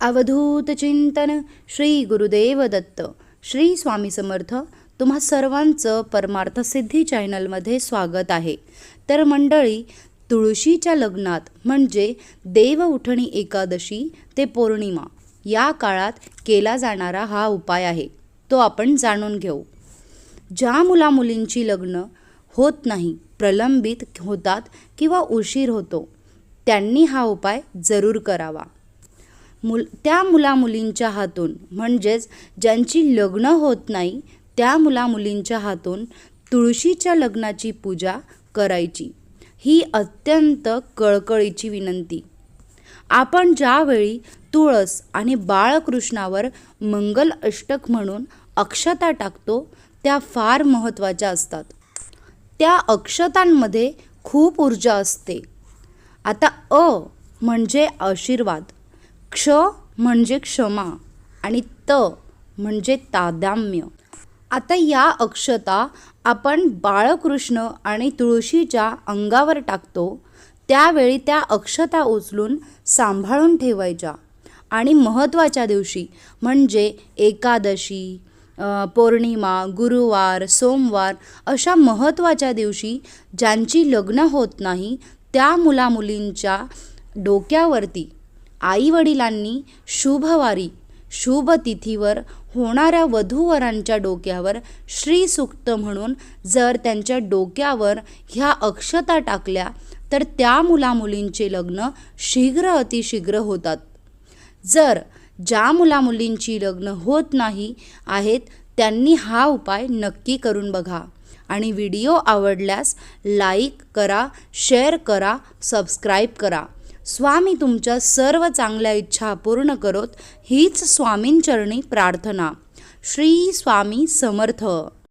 अवधूत चिंतन श्री गुरुदेव दत्त. श्री स्वामी समर्थ तुम्हा सर्वांचं परमार्थ सिद्धी चॅनलमध्ये स्वागत आहे. तर मंडळी तुळशीच्या लग्नात म्हणजे देव उठणी एकादशी ते पौर्णिमा या काळात केला जाणारा हा उपाय आहे. तो आपण जाणून घेऊ. ज्या मुलामुलींची लग्न होत नाही प्रलंबित होतात किंवा उशीर होतो त्यांनी हा उपाय जरूर करावा. मुल त्या मुलामुलींच्या हातून म्हणजेच ज्यांची लग्न होत नाही त्या मुलामुलींच्या हातून तुळशीच्या लग्नाची पूजा करायची. ही अत्यंत कळकळीची विनंती. आपण ज्यावेळी तुळस आणि बाळकृष्णावर मंगल अष्टक म्हणून अक्षता टाकतो त्या फार महत्त्वाच्या असतात. त्या अक्षतांमध्ये खूप ऊर्जा असते. आता अ म्हणजे आशीर्वाद. क्ष म्हणजे क्षमा आणि त म्हणजे तादाम्य. आता या अक्षता आपण बाळकृष्ण आणि तुळशीच्या अंगावर टाकतो त्यावेळी त्या अक्षता उचलून सांभाळून ठेवायच्या. आणि महत्त्वाच्या दिवशी म्हणजे एकादशी पौर्णिमा गुरुवार सोमवार अशा महत्त्वाच्या दिवशी ज्यांची लग्न होत नाही त्या मुलामुलींच्या डोक्यावरती आईवडिलांनी शुभवारी शुभ तिथीवर होणाऱ्या वधूवरांच्या डोक्यावर श्रीसुक्त म्हणून जर त्यांच्या डोक्यावर ह्या अक्षता टाकल्या तर त्या मुलामुलींचे लग्न शीघ्र अतिशीघ्र होतात. जर ज्या मुलामुलींची लग्न होत नाही आहेत त्यांनी हा उपाय नक्की करून बघा आणि व्हिडिओ आवडल्यास लाईक करा शेअर करा सबस्क्राईब करा. स्वामी तुमच्या सर्व चांगल्या इच्छा पूर्ण करोत हीच स्वामींचरणी प्रार्थना. श्री स्वामी समर्थ.